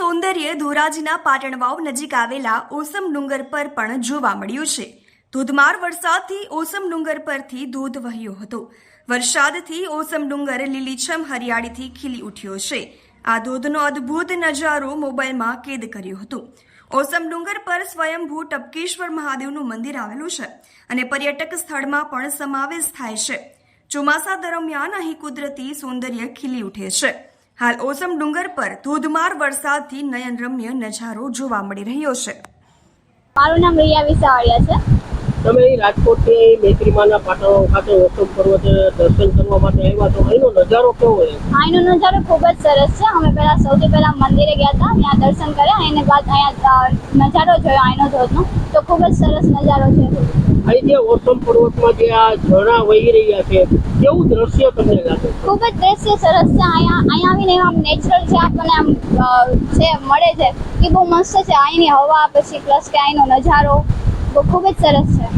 સૌંદર્ય ધોરાજીના પાટણવાવ નજીક આવેલા ઓસમ ડુંગર પર પણ જોવા મળ્યું છે. ધોધમાર વરસાદથી ઓસમ ડુંગર પરથી ધોધ વહ્યો હતો. વરસાદથી ઓસમ ડુંગર લીલીછમ હરિયાળીથી ખીલી ઉઠ્યો છે. આ ધોધનો અદ્ભુત નજારો મોબાઈલમાં કેદ કર્યો હતો. ઓસમ ડુંગર પર સ્વયંભૂ ટપકેશ્વર મહાદેવનું મંદિર આવેલું છે અને પર્યટક સ્થળમાં પણ સમાવેશ થાય છે. ચોમાસા દરમિયાન અહીં કુદરતી સૌંદર્ય ખીલી ઉઠે છે. હાલ ઓસમ ડુંગર પર ધોધમાર વરસાદથી નયનરમ્ય નજારો જોવા મળી રહ્યો છે. મારું નામ રિયા વિસાવડિયા છે. તમે રાજકોટથી મેત્રીમાના પાટણો ખાતે ઓસમ પર્વત દર્શન કરવા માટે આવ્યા તો અહીંનો નજારો કેવો છે? અહીંનો નજારો ખૂબ જ સરસ છે. અમે પહેલા સૌથી પહેલા મંદિરે ગયા હતા. ત્યાં દર્શન કર્યા. એને બાદ અહીંયા નજારો જોયો અહીંનો ધોધનો. તો ખૂબ જ સરસ નજારો છે. અહીં જે ઓસમ પર્વતમાં જે આ ઝરણા વહી રહ્યા છે, કેવું દ્રશ્ય તમને લાગે? ખૂબ જ દ્રશ્ય સરસ છે. અહીંયા અહીંયા આવીને આમ નેચરલ જે આપણને આમ જે મળે છે, એ બહુ મસ્ત છે. અહીંની હવા, પછી પ્લસ કે અહીંનો નજારો, બહુ ખૂબ જ સરસ છે.